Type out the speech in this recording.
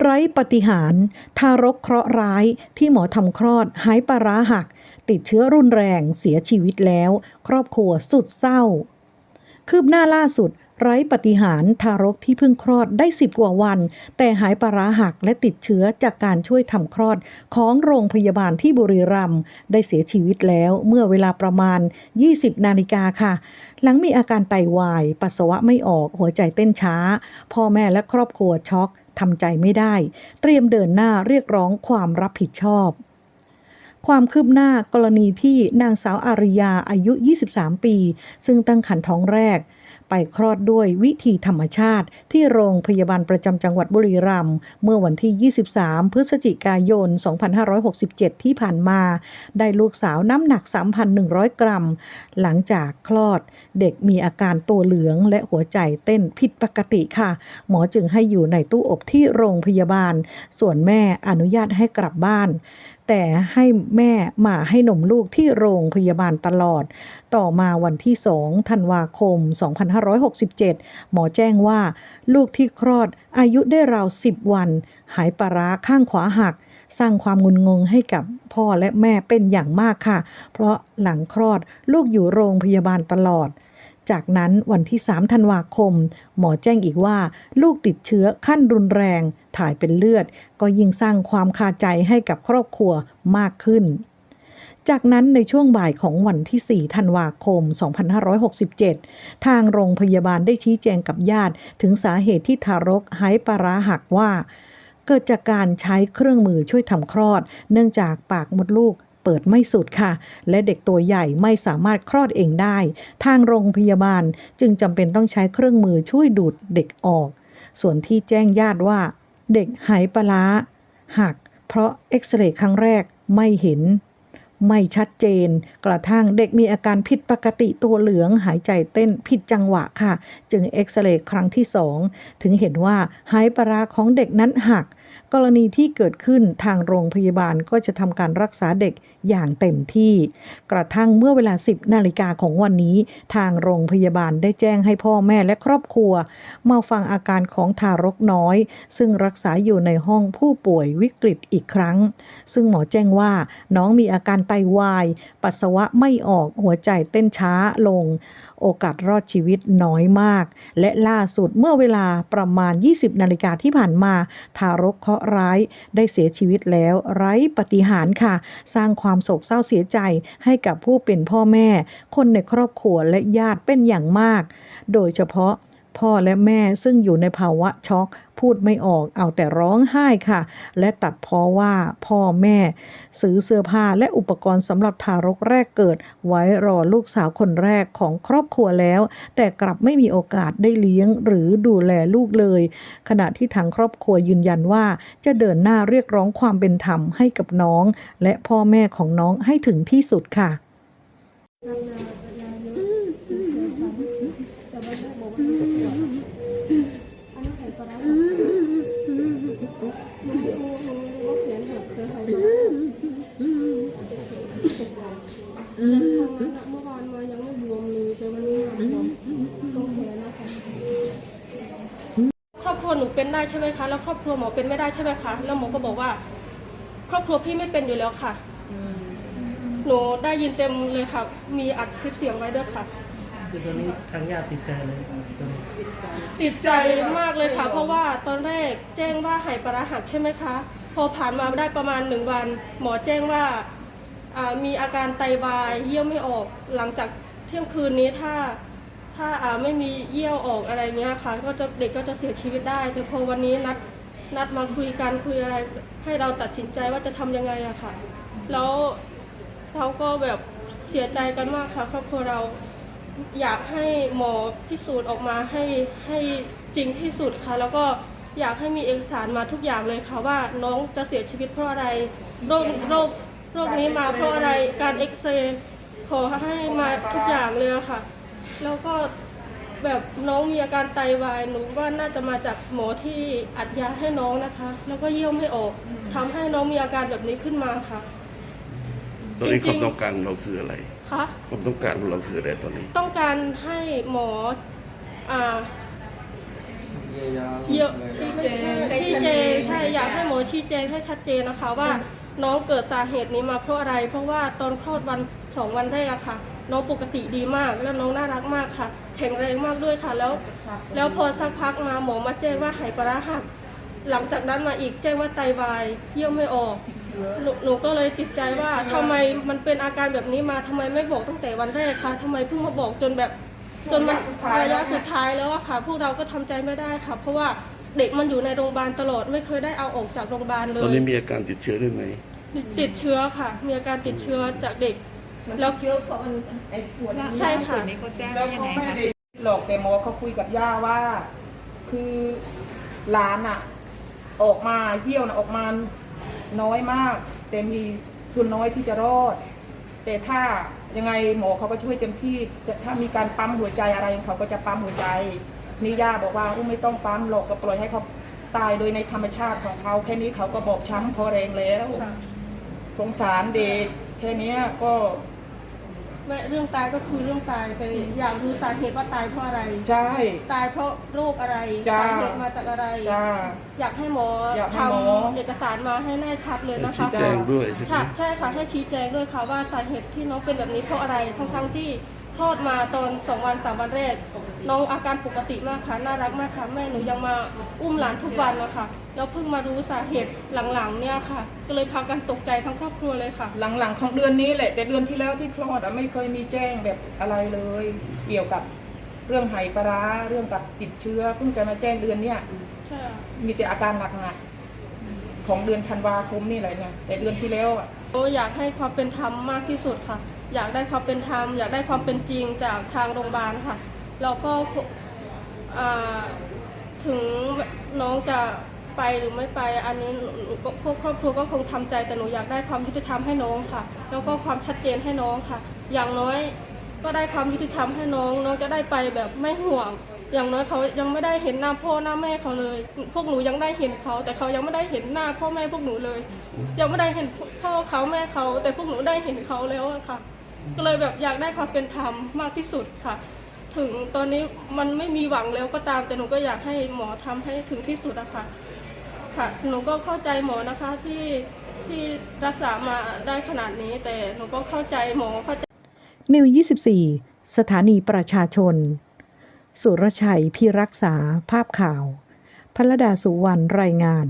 ไร้ปฏิหาร ทารกเคราะห์ร้ายที่หมอทำคลอดหายปลาร้าหัก ติดเชื้อรุนแรงเสียชีวิตแล้ว ครอบครัวสุดเศร้า คืบหน้าล่าสุด ไร้ปฏิหารทารกที่เพิ่งคลอดได้สิบกว่าวัน แต่หายปลาร้าหักและติดเชื้อจากการช่วยทำคลอดของโรงพยาบาลที่บุรีรัมย์ได้เสียชีวิตแล้วเมื่อเวลาประมาณ 20 นาฬิกาค่ะหลังมีอาการไตวาย ปัสสาวะไม่ออกหัวใจเต้นช้า พ่อแม่และครอบครัวช็อก ทำใจไม่ได้ เตรียมเดินหน้าเรียกร้องความรับผิดชอบ ความคืบหน้ากรณีที่นางสาวอาริยาอายุ 23 ปี ซึ่งตั้งครรภ์ท้องแรก ไปคลอดด้วยวิธีธรรมชาติ ที่โรงพยาบาลประจำจังหวัดบุรีรัมย์เมื่อวันที่ 23 พฤศจิกายน 2567 ที่ผ่านมา ได้ลูกสาวน้ำหนัก 3,100 กรัม หลังจากคลอด เด็กมีอาการตัวเหลืองและหัวใจเต้นผิดปกติค่ะ หมอจึงให้อยู่ในตู้อบที่โรงพยาบาล ส่วนแม่อนุญาตให้กลับบ้าน แต่ให้แม่มาให้นมลูกที่โรงพยาบาลตลอด ต่อมาวันที่2ธันวาคม 2567 หมอแจ้งว่า ลูกที่คลอดอายุได้ราว 10 วัน หายปลาร้าข้างขวาหัก สร้างความงุนงงให้กับพ่อและแม่เป็นอย่างมากค่ะ เพราะหลังคลอดลูกอยู่โรงพยาบาลตลอด จากนั้นวันที่ 3 ธันวาคม หมอแจ้งอีกว่า ลูกติดเชื้อขั้นรุนแรง ถ่ายเป็นเลือด ก็ยิ่งสร้างความคาใจให้กับครอบครัวมากขึ้นจากนั้นในช่วงบ่ายของวันที่ 4 ธันวาคม 2567 ทางโรงพยาบาลได้ชี้แจงกับญาติ ถึงสาเหตุที่ทารกหายปาราหักว่า เกิดจากการใช้เครื่องมือช่วยทำคลอด เนื่องจากปากมดลูก เปิดไม่สุดค่ะ และเด็กตัวใหญ่ไม่สามารถคลอดเองได้ ทางโรงพยาบาลจึงจำเป็นต้องใช้เครื่องมือช่วยดูดเด็กออก ส่วนที่แจ้งญาติว่า เด็กหายปลาร้าหัก เพราะเอ็กซเรย์ครั้งแรกไม่เห็น ไม่ชัดเจน กระทั่งเด็กมีอาการผิดปกติตัวเหลืองหายใจเต้นผิดจังหวะค่ะ จึงเอ็กซเรย์ครั้งที่สองถึงเห็นว่าหายปลาของเด็กนั้นหัก กรณีที่เกิดขึ้นทางโรงพยาบาลก็จะทำการรักษาเด็กอย่างเต็มที่ กระทั่งเมื่อเวลา 10 นาฬิกาของวันนี้ ทางโรงพยาบาลได้แจ้งให้พ่อแม่และครอบครัว มาฟังอาการของทารกน้อย ซึ่งรักษาอยู่ในห้องผู้ป่วยวิกฤตอีกครั้ง ซึ่งหมอแจ้งว่าน้องมีอาการไตวาย ปัสสาวะไม่ออกหัวใจเต้นช้าลง โอกาสรอดชีวิตน้อยมาก และล่าสุดเมื่อเวลาประมาณ 20 นาฬิกาที่ผ่านมา ทารกเคราะห์ร้ายได้เสียชีวิตแล้วไร้ปฏิหารค่ะ สร้างความโศกเศร้าเสียใจให้กับผู้เป็นพ่อแม่ คนในครอบครัวและญาติเป็นอย่างมาก โดยเฉพาะ พ่อและแม่ซึ่งอยู่ในภาวะช็อก พูดไม่ออกเอาแต่ร้องไห้ค่ะ และตัดพ้อว่าพ่อแม่ ซื้อเสื้อผ้าและอุปกรณ์สำหรับทารกแรกเกิด ไว้รอลูกสาวคนแรกของครอบครัวแล้ว แต่กลับไม่มีโอกาสได้เลี้ยงหรือดูแลลูกเลย ขณะที่ทางครอบครัวยืนยันว่า จะเดินหน้าเรียกร้องความเป็นธรรมให้กับน้อง และพ่อแม่ของน้องให้ถึงที่สุดค่ะ เมื่อวานมายังไม่บวมเลยแต่วันนี้มาบวมตรงแขนนะคะครอบครัวหนูเป็นได้ใช่ไหมคะ แล้วครอบครัวหมอเป็นไม่ได้ใช่ไหมคะ แล้วหมอก็บอกว่า ครอบครัวพี่ไม่เป็นอยู่แล้วค่ะ หนูได้ยินเต็มเลยค่ะ มีอัดคลิปเสียงไว้ด้วยค่ะ คือตอนนี้ทางญาติติดใจเลยตอนนี้ติดใจมากเลยค่ะ เพราะว่าตอนแรกแจ้งว่าหายปลาร้าหักใช่ไหมคะ พอผ่านมาได้ประมาณหนึ่งวัน หมอแจ้งว่า มีอาการไตวายเยี่ยวไม่ออกหลังจากเที่ยงคืนนี้ถ้าถ้าไม่มีเยี่ยวออกอะไรเงี้ยค่ะ ก็จะเด็กก็จะเสียชีวิตได้ แต่พอวันนี้นัดนัดมาคุยกันคุยอะไร ให้เราตัดสินใจว่าจะทำยังไงอะค่ะ แล้วเขาก็แบบเสียใจกันมากค่ะครอบครัวเราอยากให้หมอพิสูจน์ออกมาให้ให้จริงที่สุดค่ะ แล้วก็อยากให้มีเอกสารมาทุกอย่างเลยค่ะว่าน้องจะเสียชีวิตเพราะอะไรโรคโรค โรคนี้มาเพราะอะไรการเอ็กซเรย์ขอให้มาทุกอย่างเลยอะค่ะ แล้วก็แบบน้องมีอาการไตวายหนูว่าน่าจะมาจากหมอที่อัดยาให้น้องนะคะ แล้วก็เยี่ยวไม่ออกทำให้น้องมีอาการแบบนี้ขึ้นมาค่ะ ตอนนี้จริความงๆต้องการของเราคืออะไรค่ะความต้องการของเราคืออะไรตอนนี้ ต้องการให้หมออ่าเยียวยาเยอะชี้แจงชี้แจงใช่อยากให้หมอชี้แจงให้ชัดเจนนะคะว่า น้องเกิดสาเหตุนี้มาเพราะอะไร เพราะว่าตอนคลอดวันสองวันแรกอะค่ะ น้องปกติดีมาก แล้วน้องน่ารักมากค่ะ แข็งแรงมากด้วยค่ะ แล้ว แล้วพอสักพักมาหมอมาแจ้งว่าไหปลาร้าหักหลังจากนั้นมาอีกแจ้งว่าไตวายเยี่ยวไม่ออกหนหนูก็เลยติดใจว่าทำไมมันเป็นอาการแบบนี้มาทำไมไม่บอกตั้งแต่วันแรกคะทำไมเพิ่งมาบอกจนแบบจนมันระยะสุดท้ายแล้วอะค่ะ พวกเราก็ทำใจไม่ได้ค่ะ เพราะว่าเด็กมันอยู่ในโรงพยาบาลตลอดไม่เคยได้เอาออกจากโรงพยาบาลเลยตอนนี้มีอาการติดเชื้อด้วยไหม ติดติดเชื้อค่ะ มีอาการติดเชื้อจากเด็กแล้วเชื้อเพราะมันไอ้ปวดใช่ค่ะ นี้เขาแจ้งแล้วว่ายังเขาไงไม่คะ ได้หลอกแต่หมอเขาคุยกับย่าว่า คือหลานอะออกมาเยี่ยวนะออกมาน้อยมาก แต่มีส่วนน้อยที่จะรอด แต่ถ้ายังไงหมอเขาก็ช่วยเต็มที่แต่ถ้ามีการปั๊มหัวใจอะไรเขาก็จะปั๊มหัวใจนี่ย่าบอกว่าอุ้มไม่ต้องปั๊มหรอกก็ปล่อยให้เขาตายโดยในธรรมชาติของเขาแค่นี้เขาก็บอกช้ำพอแรงแล้ว สงสารเด็กแค่เนี้ยก็ไม่เรื่องตายก็คือเรื่องตายแต่อยากรู้สาเหตุว่าตายเพราะอะไรใช่ ตายเพราะโรคอะไรจ้า สาเหตุมาจากอะไร จ้า อยากให้หมออยากให้ทหมอำเอกสารมาให้แน่ชัดเลยนะชี้คะแจงด้วยใช่ไหม ค่ะใช่ค่ะให้ชี้แจงด้วยค่ะว่าสาเหตุที่น้องเป็นแบบนี้เพราะอะไรทั้งทั้งๆที่ คลอดมาตอนสองวันสามวันแรก น้องอาการปกติมากค่ะน่ารักมากค่ะแม่หนูยังมาอุ้มหลานทุกวันนะคะแล้วเพิ่งมารู้สาเหตุหลังๆเนี่ยค่ะ ก็เลยพากันตกใจทั้งครอบครัวเลยค่ะ หลังๆของเดือนนี้แหละแต่เดือนที่แล้วที่คลอดอะไม่เคยมีแจ้งแบบอะไรเลย เกี่ยวกับเรื่องไหปลาร้าเรื่องกับติดเชื้อเพิ่งจะมาแจ้งเดือนเนี้ยใช่ค่ะมีแต่อาการหนักๆของเดือนธันวาคมนี่แหละเนี่ยแต่เดือนที่แล้วอะโอ้อยากให้ความเป็นธรรมมากที่สุดค่ะ อยากได้ความเป็นธรรมอยากได้ความเป็นจริงจากทางโรงพยาบาลค่ะแล้วก็ถึงน้องจะไปหรือไม่ไป อันนี้พวกครอบครัวก็คงทำใจแต่หนูอยากได้ความยุติธรรมให้น้องค่ะ แล้วก็ความชัดเจนให้น้องค่ะ อย่างน้อยก็ได้ความยุติธรรมให้น้อง น้องจะได้ไปแบบไม่ห่วง อย่างน้อยเขายังไม่ได้เห็นหน้าพ่อหน้าแม่เขาเลย พวกหนูยังได้เห็นเขา แต่เขายังไม่ได้เห็นหน้าพ่อแม่พวกหนูเลย ยังไม่ได้เห็นพ่อเขาแม่เขา แต่พวกหนูได้เห็นเขาแล้วค่ะ ก็เลยแบบอยากได้ความเป็นธรรมมากที่สุดค่ะ ถึงตอนนี้มันไม่มีหวังแล้วก็ตาม แต่หนูก็อยากให้หมอทำให้ถึงที่สุดอะค่ะ ค่ะ หนูก็เข้าใจหมอนะคะที่ที่รักษามาได้ขนาดนี้ แต่หนูก็เข้าใจหมอเข้าใจนิว24 สถานีประชาชน สุรชัยพิรักษาภาพข่าวพระดาสุวรรณรายงาน